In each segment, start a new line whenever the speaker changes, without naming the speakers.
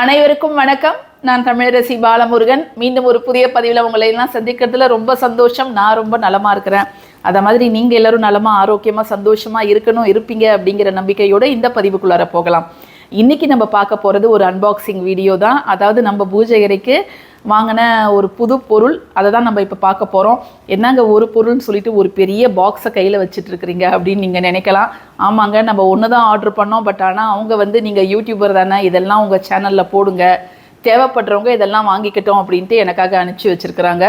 அனைவருக்கும் வணக்கம். நான் தமிழரசி பாலமுருகன். மீண்டும் ஒரு புதிய பதிவில் உங்களை எல்லாம் சந்திக்கிறதுல ரொம்ப சந்தோஷம். நான் ரொம்ப நலமா இருக்கிறேன். அதை மாதிரி நீங்க எல்லாரும் நலமா ஆரோக்கியமா சந்தோஷமா இருக்கணும் இருப்பீங்க அப்படிங்கிற நம்பிக்கையோட இந்த பதிவுக்குள்ளார போகலாம். இன்னைக்கு நம்ம பார்க்க போறது ஒரு அன்பாக்சிங் வீடியோ தான். அதாவது நம்ம பூஜை அறைக்கு வாங்கின ஒரு புது பொருள். அதை தான் நம்ம இப்போ பார்க்க போகிறோம் என்னங்க ஒரு பொருள்னு சொல்லிட்டு ஒரு பெரிய பாக்ஸை கையில் வச்சுட்டு இருக்கிறீங்க அப்படின்னு நீங்கள் நினைக்கலாம். ஆமாங்க நம்ம ஒன்று தான் ஆர்டர் பண்ணோம். பட் ஆனால் அவங்க வந்து நீங்கள் யூடியூபர் தானே இதெல்லாம் உங்கள் சேனலில் போடுங்க. தேவைப்படுறவங்க இதெல்லாம் வாங்கிக்கிட்டோம் அப்படின்ட்டு எனக்காக அனுப்பிச்சி வச்சுருக்குறாங்க.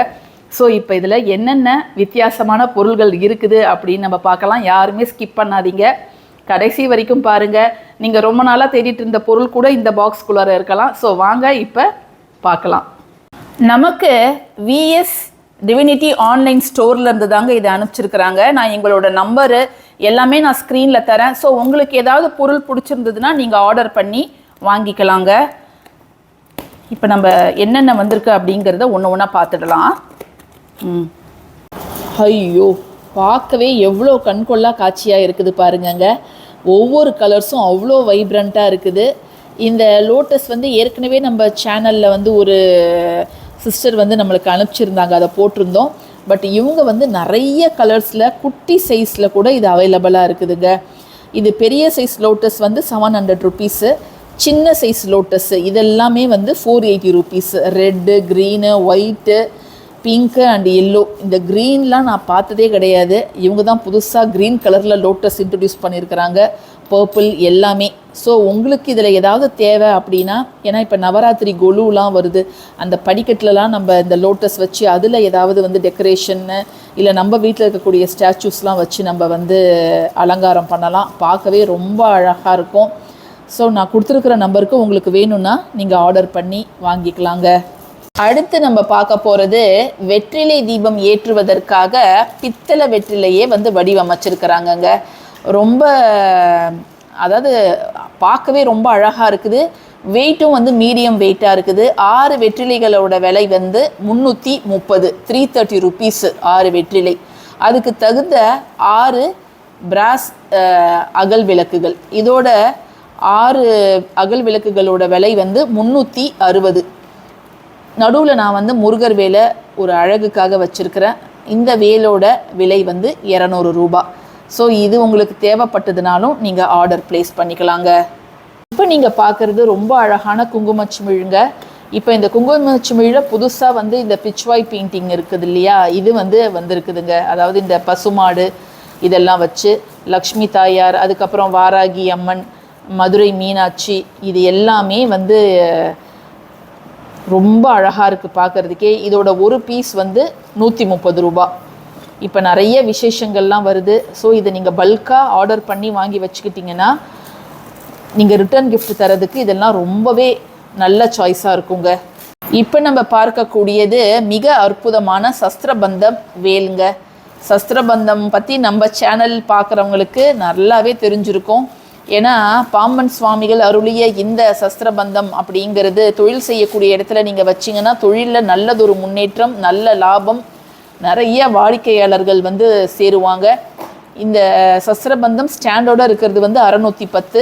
ஸோ இப்போ இதில் என்னென்ன வித்தியாசமான பொருள்கள் இருக்குது அப்படின்னு நம்ம பார்க்கலாம். யாருமே ஸ்கிப் பண்ணாதீங்க. கடைசி வரைக்கும் பாருங்கள் நீங்கள் ரொம்ப நாளாக தேடிட்டு இருந்த பொருள் கூட இந்த பாக்ஸ்குள்ளார இருக்கலாம். ஸோ வாங்க இப்போ பார்க்கலாம். நமக்கு விஎஸ் டிவினிட்டி ஆன்லைன் ஸ்டோர்ல இருந்து தாங்க இதை அனுப்பிச்சிருக்கிறாங்க. நான் எங்களோட நம்பரு எல்லாமே நான் ஸ்க்ரீனில் தரேன். ஸோ உங்களுக்கு ஏதாவது பொருள் பிடிச்சிருந்ததுன்னா நீங்கள் ஆர்டர் பண்ணி வாங்கிக்கலாங்க. இப்போ நம்ம என்னென்ன வந்திருக்கு அப்படிங்கிறத ஒன்று ஒன்றா பார்த்துடலாம். ம். ஐயோ பார்க்கவே எவ்வளோ கண்கொள்ளா காட்சியாக இருக்குது பாருங்கங்க. ஒவ்வொரு கலர்ஸும் அவ்வளோ வைப்ரண்ட்டாக இருக்குது. இந்த லோட்டஸ் வந்து ஏற்கனவே நம்ம சேனலில் வந்து ஒரு சிஸ்டர் வந்து நம்மளுக்கு அனுப்பிச்சிருந்தாங்க அதை போட்டிருந்தோம். பட் இவங்க வந்து நிறைய கலர்ஸில் குட்டி சைஸில் கூட இது அவைலபிளாக இருக்குதுங்க. இது பெரிய சைஸ் லோட்டஸ் வந்து செவன் ஹண்ட்ரட் ருபீஸு சின்ன சைஸ் லோட்டஸு. இதெல்லாமே வந்து four eighty rupees red green white pink and yellow இந்த க்ரீன்லாம் நான் பார்த்ததே கிடையாது. இவங்க தான் புதுசாக க்ரீன் கலரில் லோட்டஸ் இன்ட்ரடியூஸ் பண்ணியிருக்கிறாங்க. பர்பிள் எல்லாமே. ஸோ உங்களுக்கு இதில் ஏதாவது தேவை அப்படின்னா ஏன்னா இப்போ நவராத்திரி கொலுலாம் வருது. அந்த படிக்கட்டுலலாம் நம்ம இந்த லோட்டஸ் வச்சு அதில் ஏதாவது வந்து டெக்கரேஷன்னு இல்லை நம்ம வீட்டில் இருக்கக்கூடிய ஸ்டாச்சூஸ்லாம் வச்சு நம்ம வந்து அலங்காரம் பண்ணலாம். பார்க்கவே ரொம்ப அழகாக இருக்கும். ஸோ நான் கொடுத்துருக்குற நம்பருக்கு உங்களுக்கு வேணும்னா நீங்கள் ஆர்டர் பண்ணி வாங்கிக்கலாங்க. அடுத்து நம்ம பார்க்க போகிறது வெற்றிலை தீபம் ஏற்றுவதற்காக பித்தளை வெற்றிலையே வந்து வடிவமைச்சிருக்கிறாங்கங்க. ரொம்ப அதாவது பார்க்கவே ரொம்ப அழகாக இருக்குது. வெயிட்டும் வந்து மீடியம் வெயிட்டாக இருக்குது. ஆறு வெற்றிலைகளோட விலை வந்து முந்நூற்றி முப்பது த்ரீ தேர்ட்டி ருபீஸு ஆறு வெற்றிலை. அதுக்கு தகுந்த ஆறு பிராஸ் அகல் விளக்குகள். இதோட ஆறு அகல் விளக்குகளோட விலை வந்து முந்நூற்றி அறுபது. நடுவில் நான் வந்து முருகர் வேலை ஒரு அழகுக்காக வச்சுருக்கிறேன். இந்த வேலோட விலை வந்து இரநூறு ரூபாய் ஸோ இது உங்களுக்கு தேவைப்பட்டதுனாலும் நீங்கள் ஆர்டர் ப்ளேஸ் பண்ணிக்கலாங்க. இப்போ நீங்கள் பார்க்குறது ரொம்ப அழகான குங்குமச்சிமிழுங்க இப்போ இந்த குங்குமச்சிமிழில் புதுசாக வந்து இந்த பிச்வாய் பெயிண்டிங் இருக்குது இல்லையா? இது வந்து வந்திருக்குதுங்க. அதாவது இந்த பசுமாடு இதெல்லாம் வச்சு லக்ஷ்மி தாயார் அதுக்கப்புறம் வாராகி அம்மன் மதுரை மீனாட்சி இது எல்லாமே வந்து ரொம்ப அழகாக இருக்குது பார்க்குறதுக்கே. இதோட ஒரு பீஸ் வந்து நூற்றி முப்பது ரூபாய் இப்போ நிறைய விசேஷங்கள்லாம் வருது. ஸோ இதை நீங்கள் பல்காக ஆர்டர் பண்ணி வாங்கி வச்சுக்கிட்டிங்கன்னா நீங்கள் ரிட்டர்ன் கிஃப்ட் தரதுக்கு இதெல்லாம் ரொம்பவே நல்ல சாய்ஸாக இருக்குங்க. இப்போ நம்ம பார்க்கக்கூடியது மிக அற்புதமான சஸ்திரபந்தம் வேலுங்க. சஸ்திரபந்தம் பற்றி நம்ம சேனல் பார்க்குறவங்களுக்கு நல்லாவே தெரிஞ்சிருக்கும். ஏன்னா பாம்பன் சுவாமிகள் அருளிய இந்த சஸ்திரபந்தம் அப்படிங்கிறது தொழில் செய்யக்கூடிய இடத்துல நீங்கள் வச்சிங்கன்னா தொழிலில் நல்லதொரு முன்னேற்றம் நல்ல லாபம் நிறைய வாடிக்கையாளர்கள் வந்து சேருவாங்க. இந்த சஸ்திரபந்தம் ஸ்டாண்டோட இருக்கிறது வந்து அறநூற்றி பத்து.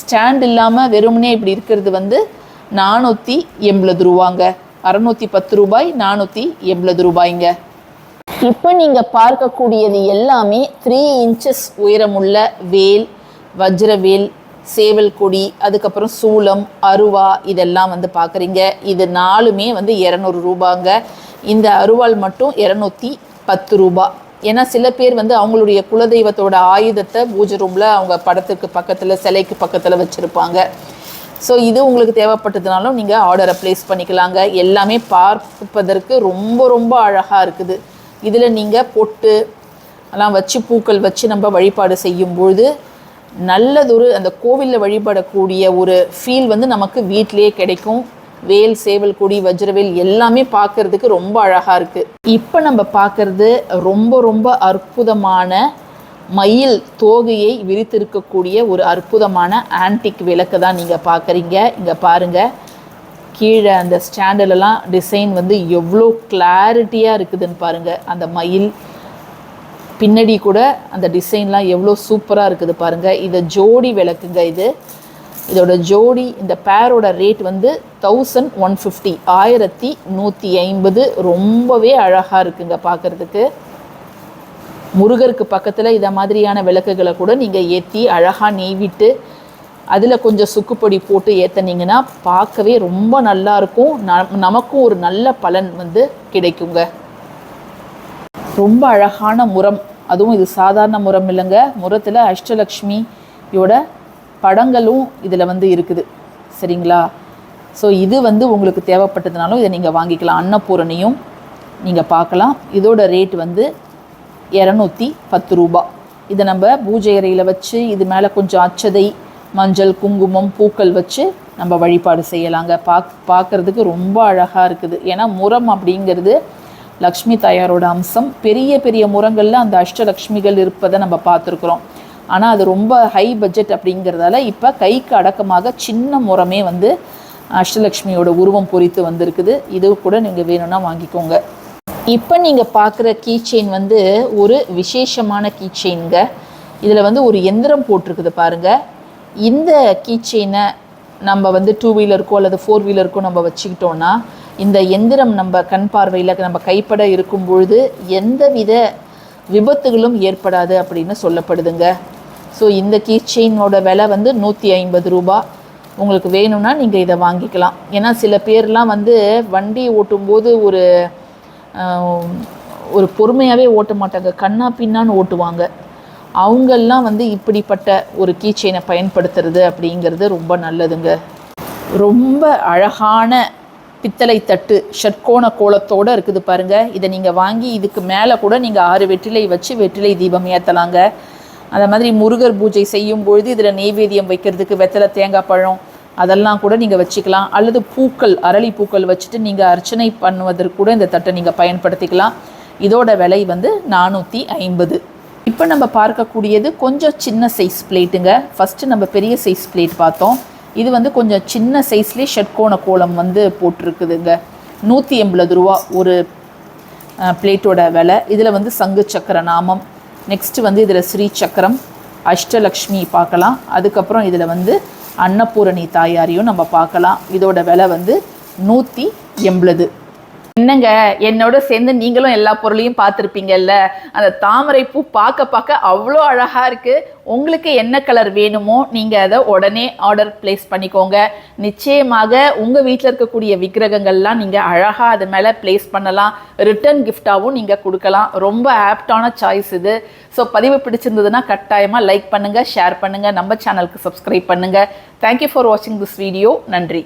ஸ்டாண்ட் இல்லாமல் வெறுமனே இப்படி இருக்கிறது வந்து நானூற்றி எண்பது ரூபாங்க. அறநூற்றி பத்து ரூபாய் நானூற்றி எண்பது ரூபாய்ங்க. இப்போ நீங்கள் பார்க்கக்கூடியது எல்லாமே த்ரீ இன்ச்சஸ் உயரமுள்ள வேல் வஜ்ரவேல் சேவல் கொடி அதுக்கப்புறம் சூலம் அருவா இதெல்லாம் வந்து பார்க்குறீங்க. இது நாலுமே வந்து இரநூறு ரூபாங்க. இந்த அருவாள் மட்டும் இரநூத்தி பத்து ரூபா. ஏன்னா சில பேர் வந்து அவங்களுடைய குலதெய்வத்தோட ஆயுதத்தை பூஜை ரூமில் அவங்க படத்துக்கு பக்கத்தில் சிலைக்கு பக்கத்தில் வச்சுருப்பாங்க. ஸோ இது உங்களுக்கு தேவைப்பட்டதுனாலும் நீங்கள் ஆர்டரை ப்ளேஸ் பண்ணிக்கலாங்க. எல்லாமே பார்ப்பதற்கு ரொம்ப ரொம்ப அழகாக இருக்குது. இதில் நீங்கள் பொட்டு எல்லாம் வச்சு பூக்கள் வச்சு நம்ம வழிபாடு செய்யும்பொழுது நல்லதொரு அந்த கோவிலில் வழிபடக்கூடிய ஒரு ஃபீல் வந்து நமக்கு வீட்டிலேயே கிடைக்கும். வேல் சேவல் கொடி வஜ்ரவேல் எல்லாமே பார்க்கறதுக்கு ரொம்ப அழகாக இருக்குது இப்போ நம்ம பார்க்கறது ரொம்ப ரொம்ப அற்புதமான மயில் தோகையை விரித்திருக்கக்கூடிய ஒரு அற்புதமான ஆன்டிக் விளக்கு தான் நீங்கள் பார்க்குறீங்க. இங்கே பாருங்கள் கீழே அந்த ஸ்டாண்டிலலாம் டிசைன் வந்து எவ்வளோ கிளாரிட்டியாக இருக்குதுன்னு பாருங்கள் அந்த மயில் பின்னாடி கூட அந்த டிசைன்லாம் எவ்வளோ சூப்பராக இருக்குது பாருங்கள் இதை ஜோடி விளக்குங்க இது. இதோட ஜோடி இந்த பேரோட ரேட் வந்து தௌசண்ட் ஒன் ஃபிஃப்டி ஆயிரத்தி நூற்றி ஐம்பது. ரொம்பவே அழகாக இருக்குங்க பார்க்குறதுக்கு. முருகருக்கு பக்கத்தில் இதை மாதிரியான விளக்குகளை கூட நீங்கள் ஏற்றி அழகாக நெய்விட்டு அதில் கொஞ்சம் சுக்குப்பொடி போட்டு ஏற்றுனீங்கன்னா பார்க்கவே ரொம்ப நல்லா இருக்கும். ந- நமக்கும் ஒரு நல்ல பலன் வந்து கிடைக்குங்க. ரொம்ப அழகான முரம். அதுவும் இது சாதாரண முரம் இல்லைங்க. முரத்தில் அஷ்டலக்ஷ்மியோட படங்களும் இதில் வந்து இருக்குது. சரிங்களா? ஸோ இது வந்து உங்களுக்கு தேவைப்பட்டதுனாலும் இதை நீங்கள் வாங்கிக்கலாம். அன்னபூரணியும் நீங்கள் பார்க்கலாம். இதோட ரேட் வந்து இரநூத்தி பத்து ரூபா. இதை நம்ம பூஜை அறையில் வச்சு இது மேலே கொஞ்சம் அச்சதை மஞ்சள் குங்குமம் பூக்கள் வச்சு நம்ம வழிபாடு செய்யலாங்க. பாக் பார்க்குறதுக்கு ரொம்ப அழகாக இருக்குது. ஏன்னா முரம் அப்படிங்கிறது லக்ஷ்மி தாயாரோட அம்சம் பெரிய பெரிய முரங்களில் அந்த அஷ்டலக்ஷ்மிகள் இருப்பதை நம்ம பார்த்துருக்குறோம். ஆனால் அது ரொம்ப ஹை பட்ஜெட் அப்படிங்கிறதால இப்போ கைக்கு அடக்கமாக சின்ன முறமே வந்து அஷ்டலக்ஷ்மியோட உருவம் பொறித்து வந்திருக்குது. இது கூட நீங்கள் வேணும்னா வாங்கிக்கோங்க. இப்போ நீங்கள் பார்க்குற கீ செயின் வந்து ஒரு விசேஷமான கீ செயின்ங்க இதில் வந்து ஒரு எந்திரம் போட்டிருக்குது பாருங்கள் இந்த கீ செயினை நம்ம வந்து டூ வீலருக்கோ அல்லது ஃபோர் வீலருக்கோ நம்ம வச்சுக்கிட்டோன்னா இந்த எந்திரம் நம்ம கண் பார்வையில் நம்ம கைப்பட இருக்கும் பொழுது எந்தவித விபத்துகளும் ஏற்படாது அப்படின்னு சொல்லப்படுதுங்க. ஸோ இந்த கீ செயினோட விலை வந்து நூற்றி ஐம்பது ரூபா. உங்களுக்கு வேணும்னா நீங்கள் இதை வாங்கிக்கலாம். ஏன்னா சில பேர்லாம் வந்து வண்டி ஓட்டும்போது ஒரு ஒரு பொறுமையாகவே ஓட்ட மாட்டாங்க. கண்ணா பின்னான்னு ஓட்டுவாங்க. அவங்கெல்லாம் வந்து இப்படிப்பட்ட ஒரு கீ செயினை பயன்படுத்துறது அப்படிங்கிறது ரொம்ப நல்லதுங்க. ரொம்ப அழகான பித்தளை தட்டு ஷட்கோண கோலத்தோடு இருக்குது பாருங்க. இதை நீங்கள் வாங்கி இதுக்கு மேலே கூட நீங்கள் ஆறு வெற்றிலை வச்சு வெற்றிலை தீபம் ஏற்றலாங்க அந்த மாதிரி முருகர் பூஜை செய்யும் பொழுது இதில் நெய்வேதியம் வைக்கிறதுக்கு வெத்தலை தேங்காய் பழம் அதெல்லாம் கூட நீங்கள் வச்சுக்கலாம். அல்லது பூக்கள் அரளி பூக்கள் வச்சுட்டு நீங்கள் அர்ச்சனை பண்ணுவதற்கு கூட இந்த தட்டை நீங்கள் பயன்படுத்திக்கலாம். இதோட விலை வந்து நானூற்றி ஐம்பது. இப்போ நம்ம பார்க்கக்கூடியது கொஞ்சம் சின்ன சைஸ் பிளேட்டுங்க ஃபஸ்ட்டு நம்ம பெரிய சைஸ் பிளேட் பார்த்தோம். இது வந்து கொஞ்சம் சின்ன சைஸ்லேயே ஷட்கோண கோலம் வந்து போட்டிருக்குதுங்க. நூற்றி எண்பது ரூபா ஒரு பிளேட்டோட விலை. இதில் வந்து சங்கு சக்கர நாமம். நெக்ஸ்ட்டு வந்து இதில் ஸ்ரீ சக்கரம். அஷ்டலக்ஷ்மி பார்க்கலாம். அதுக்கப்புறம் இதில் வந்து அன்னபூரணி தாயாரையும் நம்ம பார்க்கலாம். இதோட விலை வந்து நூற்றி எண்பது. என்னங்க? என்னோட சேர்ந்து நீங்களும் எல்லா பொருளையும் பார்த்துருப்பீங்கல்ல? அந்த தாமரை பூ பார்க்க பார்க்க அவ்வளோ அழகாக இருக்குது உங்களுக்கு என்ன கலர் வேணுமோ நீங்கள் அதை உடனே ஆர்டர் ப்ளேஸ் பண்ணிக்கோங்க. நிச்சயமாக உங்கள் வீட்டில் இருக்கக்கூடிய விக்கிரகங்கள்லாம் நீங்கள் அழகாக அது மேலே ப்ளேஸ் பண்ணலாம். ரிட்டர்ன் கிஃப்டாகவும் நீங்கள் கொடுக்கலாம். ரொம்ப ஆப்டான சாய்ஸ் இது. ஸோ பதிவு பிடிச்சிருந்ததுன்னா கட்டாயமாக லைக் பண்ணுங்கள் ஷேர் பண்ணுங்கள் நம்ம சேனலுக்கு சப்ஸ்கிரைப் பண்ணுங்கள் தேங்க்யூ ஃபார் வாட்சிங் திஸ் வீடியோ நன்றி.